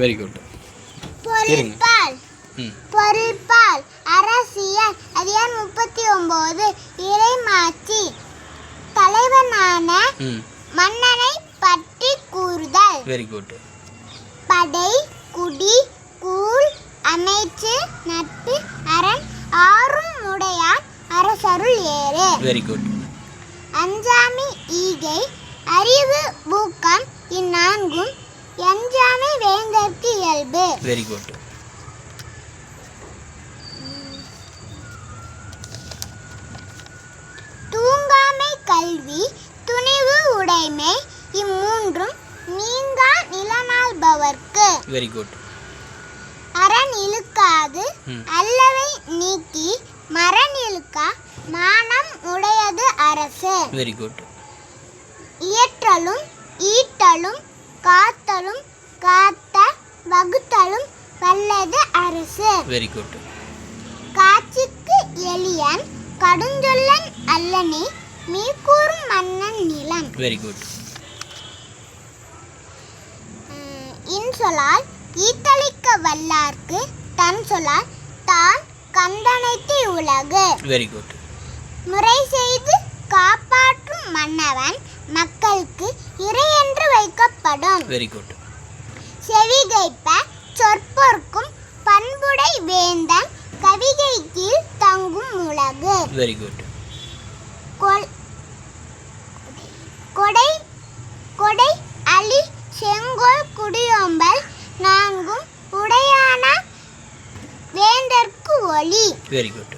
Very good பொருட்பால் அரசியல். அதிகாரம் முப்பத்தி ஒன்பது இறைமாட்சி. தலைவனான மன்னனை பற்றி கூறுதல். வெரி குட் படை குடி கூழ் அமைச்சு நட்பு அரண் ஆறும் உடையான் அரசருள் ஏறு. வெரி குட் அஞ்சாமை ஈகை. அறிவு ஊக்கம். இந்நான்கும் எஞ்சாமை வேந்தற்கு இயல்பு. வெரி குட் தூங்காமை கல்வி துணிவு உடைமை இம்மூன்றும் நீங்கா நிலநாள்பவர்க்கு. வெரி குட் அரண் இழுக்காது. அல்லவை நீக்கி மரண் இழுக்கா மானம் உடையது அரசு. வெரி குட் இயற்றலும் ஈட்டலும் காத்தலும் காத்த வகுத்தலும் வல்லது அரசு. வெரி குட் காட்சிக்கு எளியன் கடுஞ்சொல்லன் அல்லனே மீக்கூறும் மன்னன் நிலம் வெரி குட் இன்சொலால் ஈத்தளிக்க வல்லார்க்கு தன் சொலால் தான் கந்தனைத்து உலகு. வெரி குட் முறை செய்து காப்பாற்றும் மன்னவன் மக்களுக்கு இறையென்று வைக்கப்படும். வெரி குட் செவிகைப்ப சொற்பொருக்கும் பண்புடை வேந்தன் கவிகை கீழ் தங்கும் உலகு. வெரி குட் கொடை கொடை அலி செங்கோல் குடியோம்பல் நான்கும் உடையான வேந்தற்கு ஒளி வெரி குட்